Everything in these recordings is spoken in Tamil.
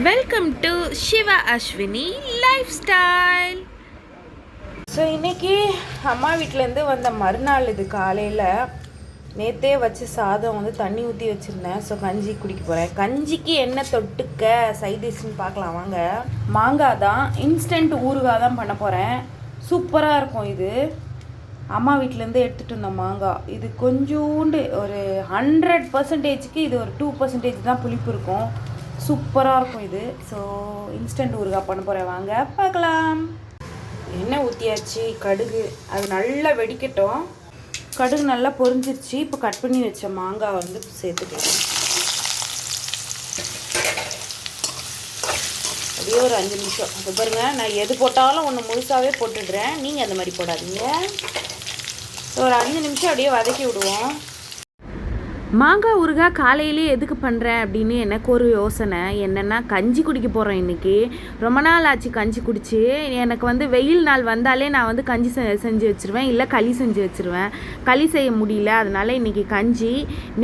Welcome to Siva Ashwini lifestyle so இன்னைக்கு அம்மா வீட்டிலேருந்து வந்த மறுநாள் இது காலையில் நேத்தே வச்சு சாதம் வந்து தண்ணி ஊற்றி வச்சுருந்தேன். ஸோ கஞ்சி குடிக்க போகிறேன் கஞ்சிக்கு என்ன தொட்டுக்க சைட் டிஷ்னு பார்க்கலாம். வாங்க. மாங்காய் தான் இன்ஸ்டன்ட் ஊறுகாய் தான் பண்ண போகிறேன் சூப்பராக இருக்கும் இது. அம்மா வீட்டிலேருந்து எடுத்துகிட்டு வந்த மாங்காய். இது கொஞ்சோண்டு ஒரு ஹண்ட்ரட் பர்சன்டேஜுக்கு இது ஒரு டூ பர்சன்டேஜ் தான் புளிப்பு இருக்கும். சூப்பராக இருக்கும் இது. ஸோ இன்ஸ்டன்ட் ஊறுகாய் பண்ண போகிறேன் வாங்க பார்க்கலாம். எண்ணெய் ஊற்றியாச்சு கடுகு. அது நல்லா வெடிக்கட்டும். கடுகு நல்லா பொரிஞ்சிருச்சு. இப்போ கட் பண்ணி வச்ச மாங்காய் வந்து சேர்த்துக்கலாம். அப்படியே ஒரு அஞ்சு நிமிஷம். இப்போ பாருங்கள் நான் எது போட்டாலும் ஒன்று முழுசாகவே போட்டுடுறேன். நீங்கள் அந்த மாதிரி போடாதீங்க. ஸோ ஒரு அஞ்சு நிமிஷம் அப்படியே வதக்கி விடுவோம். மாங்காய் ஊறுகாய் காலையிலே எதுக்கு பண்ணுறேன் அப்படின்னு எனக்கு ஒரு யோசனை. என்னென்னா கஞ்சி குடிக்க போகிறேன் இன்றைக்கி ரொம்ப நாள் ஆச்சு கஞ்சி குடிச்சு. எனக்கு வந்து வெயில் நாள் வந்தாலே நான் வந்து கஞ்சி செ செஞ்சு வச்சுருவேன். இல்லை களி செஞ்சு வச்சுருவேன். களி செய்ய முடியல. அதனால இன்றைக்கி கஞ்சி.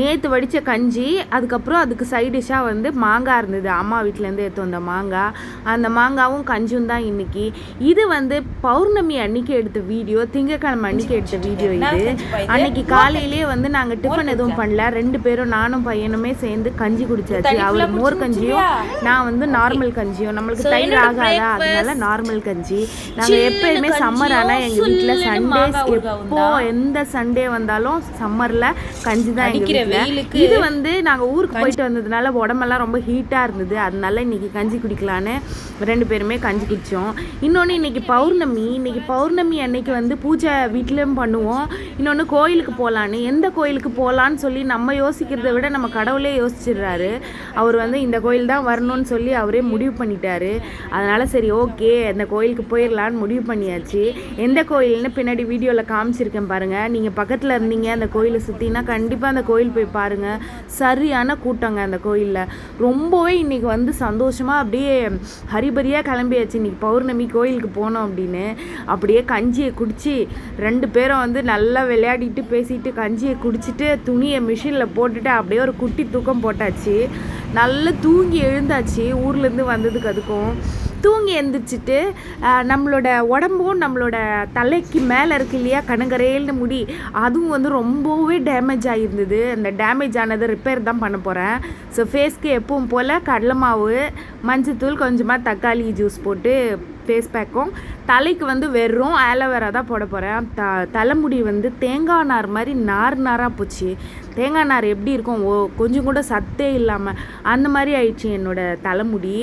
நேற்று வடித்த கஞ்சி. அதுக்கப்புறம் அதுக்கு சைட் டிஷ்ஷாக வந்து மாங்காய் இருந்தது. அம்மா வீட்டிலேருந்து எடுத்து வந்த மாங்காய் அந்த மாங்காவும் கஞ்சும் தான் இன்றைக்கி இது வந்து பௌர்ணமி அன்னைக்கு எடுத்த வீடியோ. திங்கக்கிழமை அன்னைக்கு எடுத்த வீடியோ இது. அன்னைக்கு காலையிலே வந்து நாங்கள் டிஃபன் எதுவும் பண்ணல. ரெண்டு பேரும் நானும் பையனுமே சேர்ந்து கஞ்சி குடிச்சாச்சு. அவர் மோர் கஞ்சியும் நான் வந்து நார்மல் கஞ்சியும். நம்மளுக்கு தயிர் ஆகாதா? அதனால நார்மல் கஞ்சி. நாங்கள் எப்பயுமே சம்மர் ஆனால் எங்கள் வீட்டில் சண்டேஸ் எப்போ எந்த சண்டே வந்தாலும் சம்மரில் கஞ்சி தான் எங்கள் வீட்டில் இது வந்து நாங்கள் ஊருக்கு போயிட்டு வந்ததுனால உடம்பெல்லாம் ரொம்ப ஹீட்டாக இருந்தது. அதனால இன்னைக்கு கஞ்சி குடிக்கலான்னு ரெண்டு பேருமே கஞ்சி குடித்தோம் இன்னொன்று இன்னைக்கு பௌர்ணமி. இன்னைக்கு பௌர்ணமி அன்னைக்கு வந்து பூஜை வீட்லேயும் பண்ணுவோம். இன்னொன்று கோயிலுக்கு போகலான்னு எந்த கோயிலுக்கு போகலான்னு சொல்லி நம்ம யோசிக்கிறத விட நம்ம கடவுளே யோசிச்சிடுறாரு. அவர் வந்து இந்த கோயில் தான் வரணும்னு சொல்லி அவரே முடிவு பண்ணிட்டாரு. அதனால் சரி ஓகே அந்த கோயிலுக்கு போயிடலான்னு முடிவு பண்ணியாச்சு. எந்த கோயில்னு பின்னாடி வீடியோவில் காமிச்சிருக்கேன் பாருங்கள் நீங்கள் பக்கத்தில் இருந்தீங்க அந்த கோயிலை சுற்றினா கண்டிப்பாக அந்த கோயில் போய் பாருங்கள் சரியான கூட்டங்க அந்த கோயிலில். ரொம்பவே இன்றைக்கி வந்து சந்தோஷமாக அப்படியே ஹரி ஹரிபரியாக கிளம்பியாச்சு. இன்றைக்கி பௌர்ணமி கோயிலுக்கு போனோம் அப்படின்னு. அப்படியே கஞ்சியை குடித்து ரெண்டு பேரும் வந்து நல்லா விளையாடிட்டு பேசிட்டு கஞ்சியை குடிச்சிட்டு துணியை மிஷினில் போட்டுட்டு அப்படியே ஒரு குட்டி தூக்கம் போட்டாச்சு. நல்லா தூங்கி எழுந்தாச்சு. ஊர்லேருந்து வந்ததுக்கு அதுக்கும். தூங்கி எழுந்திரிச்சிட்டு நம்மளோட உடம்பும் நம்மளோட தலைக்கு மேலே இருக்கு இல்லையா கனகரேல்னு முடி அதுவும் வந்து ரொம்பவே டேமேஜ் ஆகியிருந்தது அந்த டேமேஜ் ஆனது ரிப்பேர் தான் பண்ண போகிறேன் ஸோ ஃபேஸ்க்கு எப்பவும் போல் கடலை மாவு மஞ்சத்தூள் கொஞ்சமாக தக்காளி ஜூஸ் போட்டு ஃபேஸ் பேக்கும் தலைக்கு வந்து வெறும் ஆலோவேரா தான் போட போகிறேன் த தலைமுடி வந்து தேங்காய் நார் மாதிரி நார் நாராக போச்சு. தேங்காய் நார் எப்படி இருக்கும்? ஓ கொஞ்சம் கூட சத்தே இல்லாமல் அந்த மாதிரி ஆயிடுச்சு என்னோடய தலைமுடி.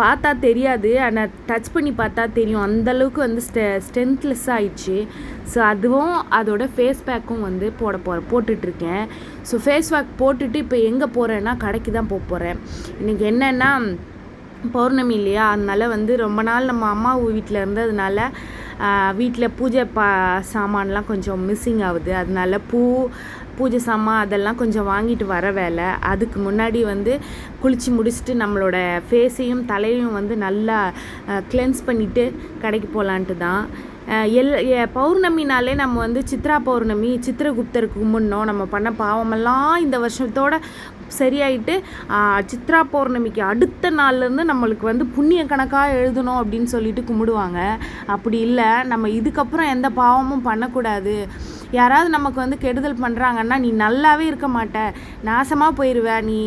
பார்த்தா தெரியாது. ஆனால் டச் பண்ணி பார்த்தா தெரியும். அந்தளவுக்கு வந்து ஸ்டெ ஸ்ட்ரென்த்லெஸ் ஆயிடுச்சு. ஸோ அதுவும் அதோட ஃபேஸ் பேக்கும் வந்து போட போகிற போட்டுட்ருக்கேன். ஸோ ஃபேஸ் பேக் போட்டுட்டு இப்போ எங்கே போகிறேன்னா கடைக்கு தான் போக போகிறேன் இன்றைக்கி என்னென்னா பௌர்ணமி இல்லையா? அதனால வந்து ரொம்ப நாள் நம்ம அம்மா வீட்டில் இருந்ததுனால வீட்டில் பூஜை பா சாமான்லாம் கொஞ்சம் மிஸ்ஸிங் ஆகுது. அதனால பூ பூஜை சாமான் அதெல்லாம் கொஞ்சம் வாங்கிட்டு வர வேலை. அதுக்கு முன்னாடி வந்து குளித்து முடிச்சுட்டு நம்மளோட ஃபேஸையும் தலையும் வந்து நல்லா கிளென்ஸ் பண்ணிவிட்டு கடைக்கு போகலான்ட்டு தான். எல் பௌர்ணமினாலே நம்ம வந்து சித்ரா பௌர்ணமி சித்திரகுப்தருக்கு கும்பிடணும். நம்ம பண்ண பாவமெல்லாம் இந்த வருஷத்தோட சரியாயிட்டு சித்ரா பௌர்ணமிக்கு அடுத்த நாள்லேருந்து நம்மளுக்கு வந்து புண்ணிய கணக்காக எழுதணும் அப்படின்னு சொல்லிட்டு கும்பிடுவாங்க. அப்படி இல்லை நம்ம இதுக்கப்புறம் எந்த பாவமும் பண்ணக்கூடாது. யாராவது நமக்கு வந்து கெடுதல் பண்ணுறாங்கன்னா நீ நல்லாவே இருக்க மாட்ட. நாசமாக போயிடுவ நீ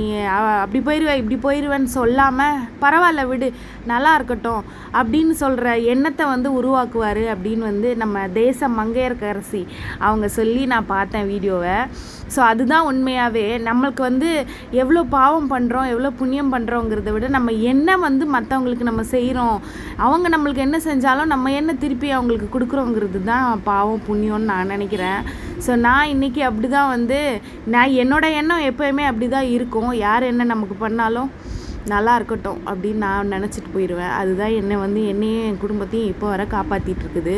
அப்படி போயிடுவ இப்படி போயிடுவேன்னு சொல்லாமல் பரவாயில்ல விடு. நல்லா இருக்கட்டும். அப்படின்னு சொல்கிற எண்ணத்தை வந்து உருவாக்குவார் அப்படின்னு வந்து நம்ம தேச மங்கையர்கரசி. அவங்க சொல்லி நான் பார்த்தேன் வீடியோவை. ஸோ அதுதான் உண்மையாகவே நம்மளுக்கு வந்து எவ்வளோ பாவம் பண்ணுறோம் எவ்வளோ புண்ணியம் பண்ணுறோங்கிறத விட நம்ம என்ன வந்து மற்றவங்களுக்கு நம்ம செய்கிறோம் அவங்க நம்மளுக்கு என்ன செஞ்சாலும் நம்ம என்ன திருப்பி அவங்களுக்கு கொடுக்குறோங்கிறது தான் பாவம் புண்ணியம்னு நான் நினைக்கிறேன். ஸோ நான் இன்றைக்கி அப்படி தான் வந்து நான் என்னோட எண்ணம் எப்போயுமே அப்படி தான் இருக்கும். யார் என்ன நமக்கு பண்ணாலும் நல்லா இருக்கட்டும் அப்படின்னு நான் நினச்சிட்டு போயிடுவேன் அதுதான் என்னை வந்து என்னையும் என் குடும்பத்தையும் இப்போ வர காப்பாற்றிட்டு இருக்குது.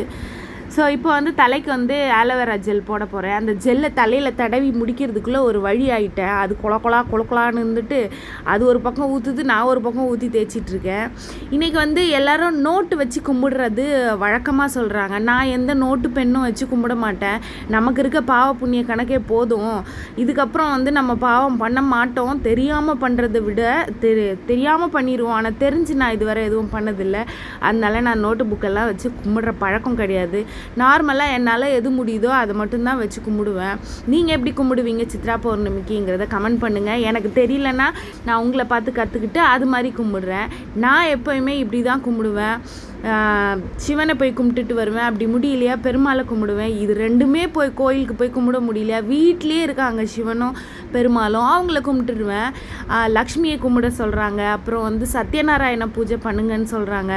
ஸோ இப்போ வந்து தலைக்கு வந்து ஆலோவேரா ஜெல் போட போகிறேன் அந்த ஜெல்லை தலையில் தடவி முடிக்கிறதுக்குள்ளே ஒரு வழி ஆகிட்டேன் அது கொல குளக்குளான்னு இருந்துட்டு அது ஒரு பக்கம் ஊற்றுது நான் ஒரு பக்கம் ஊற்றி தேய்ச்சிட்ருக்கேன் இன்றைக்கி வந்து எல்லோரும் நோட்டு வச்சு கும்பிடுறது வழக்கமாக சொல்கிறாங்க நான் எந்த நோட்டு பெண்ணும் வச்சு கும்பிட மாட்டேன். நமக்கு இருக்க பாவ புண்ணிய கணக்கே போதும். இதுக்கப்புறம் வந்து நம்ம பாவம் பண்ண மாட்டோம். தெரியாமல் பண்ணுறதை விட தெரி தெரியாமல் பண்ணிடுவோம் ஆனால் தெரிஞ்சு நான் இதுவரை எதுவும் பண்ணதில்லை. அதனால நான் நோட்டு புக்கெல்லாம் வச்சு கும்பிடுற பழக்கம் கிடையாது. நார்மலாக என்னால் எது முடியுதோ அதை மட்டும்தான் வச்சு கும்பிடுவேன். நீங்கள் எப்படி கும்பிடுவீங்க சித்ரா பௌர்ணமிக்குங்கிறத கமெண்ட் பண்ணுங்கள் எனக்கு தெரியலன்னா நான் உங்களை பார்த்து கற்றுக்கிட்டு அது மாதிரி கும்பிடுறேன். நான் எப்போயுமே இப்படி தான் கும்பிடுவேன். சிவனை போய் கும்பிட்டுட்டு வருவேன். அப்படி முடியலையா? பெருமாளை கும்பிடுவேன். இது ரெண்டுமே போய் கோயிலுக்கு போய் கும்பிட முடியலையா? வீட்லேயே இருக்காங்க சிவனும் பெருமாளும். அவங்கள கும்பிட்டுருவேன். லக்ஷ்மியை கும்பிட சொல்கிறாங்க அப்புறம் வந்து சத்யநாராயண பூஜை பண்ணுங்கன்னு சொல்கிறாங்க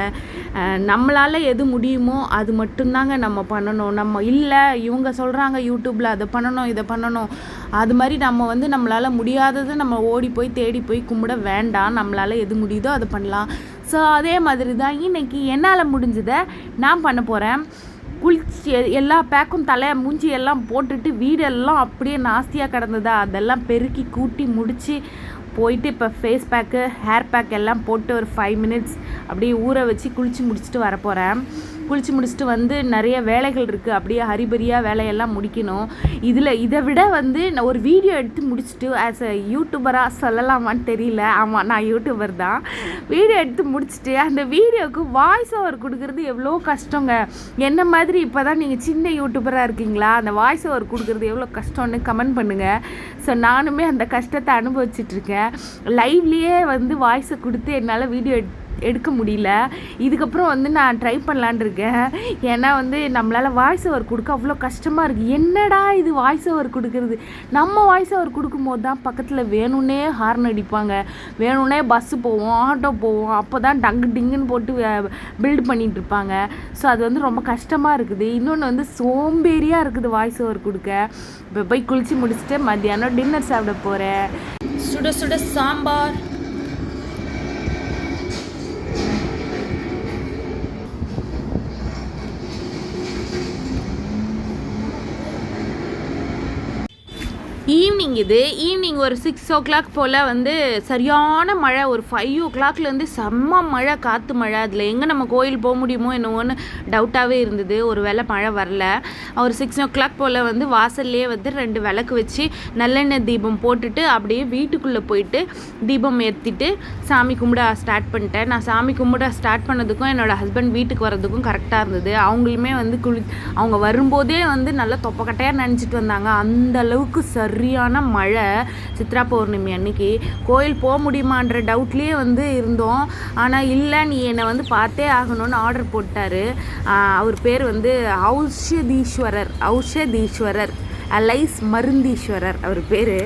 நம்மளால் எது முடியுமோ அது மட்டும்தாங்க நம்ம பண்ணணும். நம்ம இல்லை இவங்க சொல்கிறாங்க யூடியூப்பில் அதை பண்ணணும் இதை பண்ணணும். அது மாதிரி நம்ம வந்து நம்மளால் முடியாததை நம்ம ஓடி போய் தேடி போய் கும்பிட வேண்டாம். நம்மளால் எது முடியுதோ அதை பண்ணலாம். ஸோ அதே மாதிரி தான் இன்னைக்கு என்னால் முடிஞ்சதை நான் பண்ண போகிறேன் குளிச்சு எல்லா பேக்கும் தலை மூஞ்சி எல்லாம் போட்டுட்டு வீடெல்லாம் அப்படியே நாஸ்தியாக கிடந்ததா? அதெல்லாம் பெருக்கி கூட்டி முடித்து போயிட்டு இப்போ ஃபேஸ் பேக்கு ஹேர் பேக் எல்லாம் போட்டு ஒரு ஃபைவ் மினிட்ஸ் அப்படியே ஊற வச்சு குளித்து முடிச்சுட்டு வர போகிறேன் குளித்து முடிச்சுட்டு வந்து நிறைய வேலைகள் இருக்குது அப்படியே ஹரிபரியாக வேலையெல்லாம் முடிக்கணும். இதில் இதை விட வந்து நான் ஒரு வீடியோ எடுத்து முடிச்சுட்டு ஆஸ் அ யூடியூபராக சொல்லலாமான்னு தெரியல. ஆமாம் நான் யூடியூபர் தான். வீடியோ எடுத்து முடிச்சுட்டு அந்த வீடியோவுக்கு வாய்ஸ் ஓவர் கொடுக்குறது எவ்வளோ கஷ்டங்க. என்ன மாதிரி இப்போ தான் நீங்கள் சின்ன யூடியூபராக இருக்கீங்களா? அந்த வாய்ஸ் ஓவர் கொடுக்குறது எவ்வளோ கஷ்டம்னு கமெண்ட் பண்ணுங்கள் ஸோ நானுமே அந்த கஷ்டத்தை அனுபவிச்சிட்ருக்கேன் லைவ்லேயே வந்து வாய்ஸை கொடுத்து என்னால் வீடியோ எடுத்து எடுக்க முடியல. இதுக்கப்புறம் வந்து நான் ட்ரை பண்ணலான் இருக்கேன். ஏன்னா வந்து நம்மளால் வாய்ஸ் ஓவர் கொடுக்க அவ்வளோ கஷ்டமாக இருக்குது என்னடா இது வாய்ஸ் ஓவர் கொடுக்குறது? நம்ம வாய்ஸ் ஓவர் கொடுக்கும்போது தான் பக்கத்தில் வேணும்னே ஹார்ன் அடிப்பாங்க. வேணும்னே பஸ்ஸு போவோம் ஆட்டோ போவோம். அப்போ தான் டங்கு டிங்குன்னு போட்டு பில்ட் பண்ணிகிட்ருப்பாங்க இருப்பாங்க. ஸோ அது வந்து ரொம்ப கஷ்டமாக இருக்குது. இன்னொன்று வந்து சோம்பேறியாக இருக்குது வாய்ஸ் ஓவர் கொடுக்க. இப்போ போய் குளித்து முடிச்சுட்டு மத்தியானம் டின்னர் சாப்பிட போகிறேன் சுட சுட சாம்பார். ஈவினிங் இது ஈவினிங் ஒரு சிக்ஸ் ஓ கிளாக் போல் வந்து சரியான மழை ஒரு ஃபைவ் ஓ கிளாக்லேருந்து செம்ம மழை காற்று மழை. அதில் எங்கே நம்ம கோயில் போக முடியுமோ என்னவோன்னு டவுட்டாகவே இருந்தது. ஒரு வேளை மழை வரல. ஒரு சிக்ஸ் ஓ கிளாக் போல் வந்து வாசல்லையே வந்து ரெண்டு விளக்கு வச்சு நல்லெண்ணெய் தீபம் போட்டுட்டு அப்படியே வீட்டுக்குள்ளே போயிட்டு தீபம் ஏற்றிட்டு சாமி கும்பிட ஸ்டார்ட் பண்ணிட்டேன். நான் சாமி கும்பிட ஸ்டார்ட் பண்ணதுக்கும் என்னோடய ஹஸ்பண்ட் வீட்டுக்கு வர்றதுக்கும் கரெக்டாக இருந்தது. அவங்களுமே வந்து குளி அவங்க வரும்போதே வந்து நல்லா தொப்பக்கட்டையாக நினச்சிட்டு வந்தாங்க. அந்த அளவுக்கு சரியான மழை சித்ரா பௌர்ணமி அன்னைக்கு. கோயில் போக முடியுமான்ற டவுட்லேயே வந்து இருந்தோம். ஆனால் இல்லை நீ என்னை வந்து பார்த்தே ஆகணும்னு ஆர்டர் போட்டார். அவர் பேர் வந்து ஔஷதீஸ்வரர் ஔஷதீஸ்வரர் அலைஸ் மருந்தீஸ்வரர் அவர் பேர்.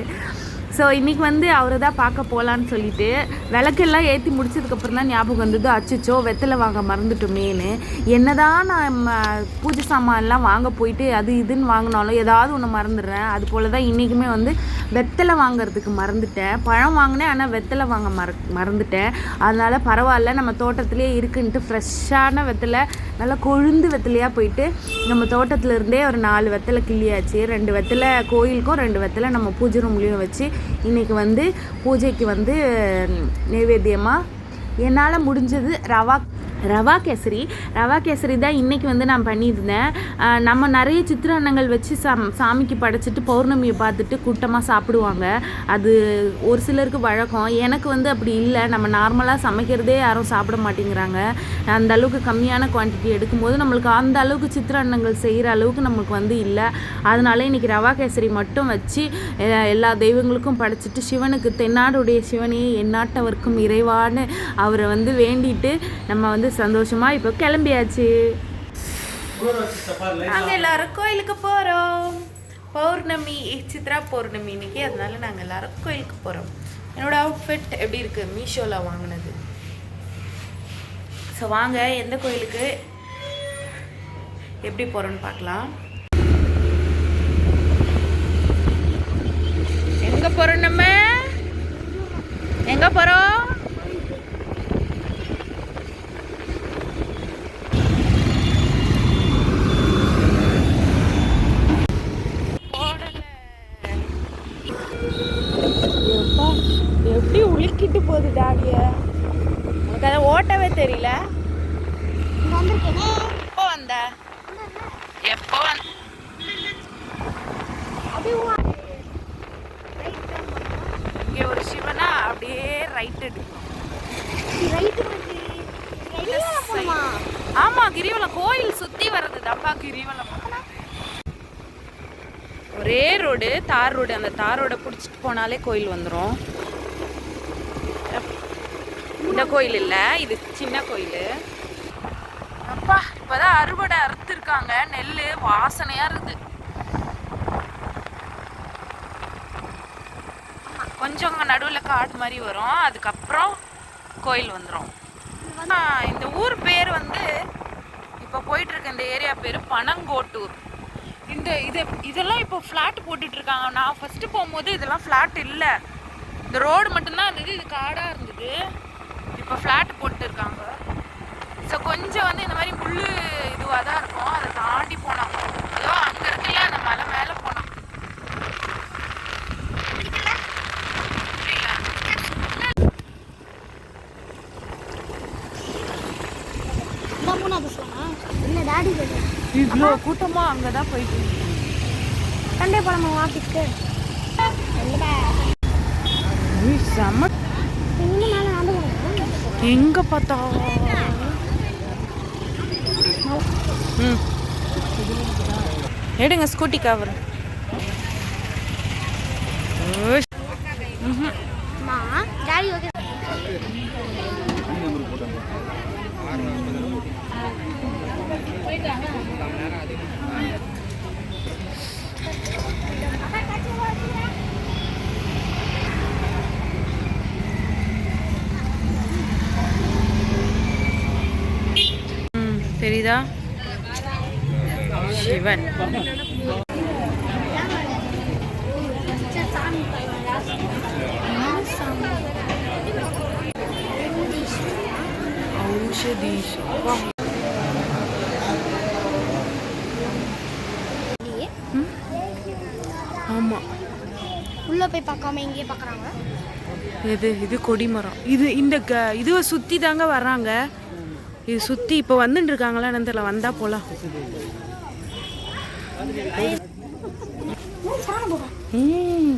ஸோ இன்றைக்கி வந்து அவரை தான் பார்க்க போகலான்னு சொல்லிட்டு விளக்கெல்லாம் ஏற்றி முடிச்சதுக்கப்புறம் தான் ஞாபகம் வந்தது. அச்சச்சோ வெத்தலை வாங்க மறந்துட்டோமேன்னு. என்னதான் நான் ம- பூஜை சாமான்லாம் வாங்க போயிட்டு அது இதுன்னு வாங்கினாலும் ஏதாவது ஒன்று மறந்துடுறேன். அது போல் தான் இன்றைக்குமே வந்து வெத்தலை வாங்குறதுக்கு மறந்துட்டேன். பழம் வாங்கினேன் ஆனால் வெத்தலை வாங்க மற மறந்துட்டேன். அதனால் பரவாயில்ல நம்ம தோட்டத்திலே இருக்குன்ட்டு ஃப்ரெஷ்ஷான வெத்தலை நல்லா கொழுந்து வெத்தலையாக போயிட்டு நம்ம தோட்டத்துலேருந்தே ஒரு நாலு வெத்தலை கிள்ளியாச்சு. ரெண்டு வெத்தலை கோயிலுக்கும் ரெண்டு வெத்தலை நம்ம பூஜை ரூம்லேயும் வச்சு இன்றைக்கி வந்து பூஜைக்கு வந்து நைவேத்தியமாக என்னால் முடிஞ்சது ரவா ரவா கேசரி. ரவா கேசரி தான் இன்றைக்கி வந்து நான் பண்ணியிருந்தேன். நம்ம நிறைய சித்திரன்னங்கள் வச்சு சாம் சாமிக்கு படைச்சிட்டு பௌர்ணமியை பார்த்துட்டு கூட்டமாக சாப்பிடுவாங்க. அது ஒரு சிலருக்கு வழக்கம். எனக்கு வந்து அப்படி இல்லை. நம்ம நார்மலாக சமைக்கிறதே யாரும் சாப்பிட மாட்டேங்கிறாங்க. அந்த அளவுக்கு கம்மியான குவான்டிட்டி எடுக்கும்போது நம்மளுக்கு அந்த அளவுக்கு சித்திரான்னங்கள் செய்கிற அளவுக்கு நம்மளுக்கு வந்து இல்லை. அதனால இன்றைக்கி ரவா கேசரி மட்டும் வச்சு எல்லா தெய்வங்களுக்கும் படைச்சிட்டு சிவனுக்கு தென்னாடுடைய சிவனே எந்நாட்டவர்க்கும் இறைவான்னு அவரை வந்து வேண்டிட்டு நம்ம வந்து சந்தோஷமாக இப்போ கிளம்பியாச்சு. நாங்கள் எல்லாரும் கோயிலுக்கு போகிறோம் பௌர்ணமி சித்ரா பௌர்ணமி இன்னைக்கு. அதனால நாங்கள் எல்லாரும் கோயிலுக்கு போகிறோம் என்னோட அவுட்ஃபிட் எப்படி இருக்கு? மீஷோவில் வாங்கினது. ஸோ வாங்க எந்த கோயிலுக்கு எப்படி போகிறோன்னு பார்க்கலாம். எங்கே போகிறோம் நம்ம? எங்கே போகிறோம் ஓட்டவே தெரியல இங்க வந்திருக்கேனே எப்போ வந்த எப்போ வந்த இங்கே ஒரு சிவனா அப்படியே ரைட் எடுக்கும் ரைட்டு ரைட்டு ஆமா கிரிவலம் கோயில் சுத்தி வர்றது தப்பா கிரிவலம் ஒரே ரோடு தார் ரோடு. அந்த தார் ரோட பிடிச்சிட்டு போனாலே கோயில் வந்துடும் இந்த கோயில் இல்லை இது சின்ன கோயில். அப்பா இப்பதான் அறுவடை அறுத்துருக்காங்க. நெல் வாசனையா இருக்குது. கொஞ்சம் நடுவில் காடு மாதிரி வரும். அதுக்கப்புறம் கோயில் வந்துடும் இந்த ஊர் பேர் வந்து இப்போ போயிட்டு இருக்க இந்த ஏரியா பேர் பனங்கோட்டூர். இந்த இது இதெல்லாம் இப்போ ஃப்ளாட் போட்டுட்டு இருக்காங்க நான் ஃபஸ்ட்டு போகும்போது இதெல்லாம் ஃப்ளாட் இல்லை. இந்த ரோடு மட்டும்தான் இருந்தது. இது காடாக இருந்தது. இப்போ ஃப்ளாட் போட்டு கொஞ்சம் வந்து இந்த மாதிரி முள் இதுவாக தான் இருக்கும். அதை தாண்டி போனோம் அதோ அங்கே இருக்குல்ல அந்த மலை மேலே போனோம் இவ்வளோ கூட்டமாக அங்கே தான் போயிட்டு. சண்டே போலாமா ஆஃபீஸ்க்கு இல்லடா உய், செம இன்னும் மேலே நடந்து போகணும் எங்க பார்த்தா ம். எடுங்க ஸ்கூட்டி கவர் தெரியுதா? சிவன் ஔஷதீஷ். ஆமா. உள்ள போய் பார்க்காம இங்கேயே பார்க்குறாங்க. எது? இது கொடிமரம். இது இந்த க இதுவை சுற்றி தாங்க வர்றாங்க. இது சுற்றி இப்போ வந்துட்டு இருக்காங்களா என்னன்னு தெரியல. வந்தா போலாம் ம்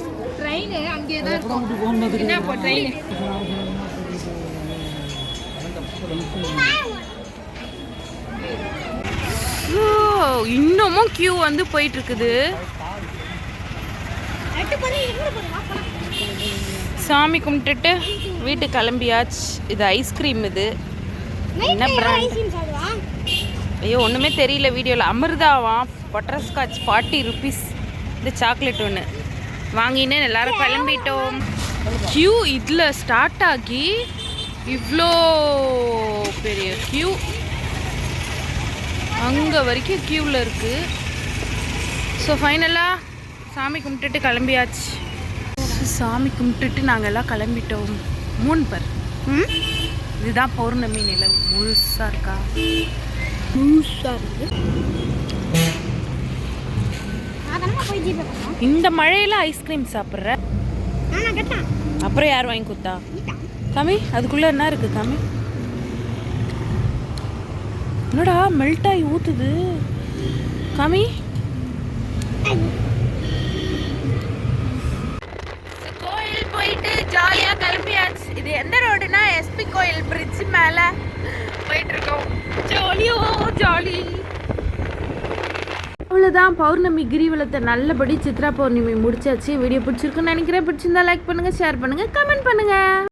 வேலை சாப்பாடு வாங்க லைன் எடுக்கல ஓ, இன்னமும் கியூ வந்து போயிட்டு இருக்குது சாமி கும்பிட்டுட்டு வீட்டுக்கு கிளம்பியாச்சு. இது ஐஸ்கிரீம் இது. என்ன? ஐயோ ஒன்றுமே தெரியல வீடியோவில் அமிர்தாவாம் பட்டர்ஸ்காட்ச் ஃபார்ட்டி ருபீஸ் இது சாக்லேட் ஒன்று வாங்கினே எல்லாரும் கிளம்பிட்டோம். கியூ இதில் ஸ்டார்ட் ஆகி இவ்வளோ பெரிய கியூ அங்கே வரைக்கும் க்யூவில் இருக்குது ஸோ ஃபைனலாக சாமி கும்பிட்டுட்டு கிளம்பியாச்சு. சாமி கும்பிட்டுட்டு நாங்கள் எல்லாம் கிளம்பிட்டோம். மூணு பேர். இதுதான் பௌர்ணமி நிலவு. முழுசாக இருக்கா? முழுசாக இருக்குது நான் தானே போய் ஜிபே பண்ணோம் இந்த மழையில ஐஸ்கிரீம் சாப்பிட்ற? அப்புறம் யார் வாங்கி கொடுத்தா? காமி அதுக்குள்ளே என்ன இருக்கு காமி என்னடா மெல்ட் ஆகி ஊத்துது. காமி கோயில் போயிட்டு ஜாலியாக கிளம்பியாச்சு இது எந்த ரோடுனா எஸ்பி கோயில் பிரிட்ஜ் மேலே போயிட்டு இருக்கோம். ஜாலியோ ஜாலி அவ்வளோதான் பௌர்ணமி கிரிவலத்தை நல்லபடி சித்ரா பௌர்ணமி முடிச்சாச்சு. வீடியோ பிடிச்சிருக்குன்னு நினைக்கிறேன். பிடிச்சிருந்தா லைக் பண்ணுங்கள் ஷேர் பண்ணுங்கள் கமெண்ட் பண்ணுங்கள்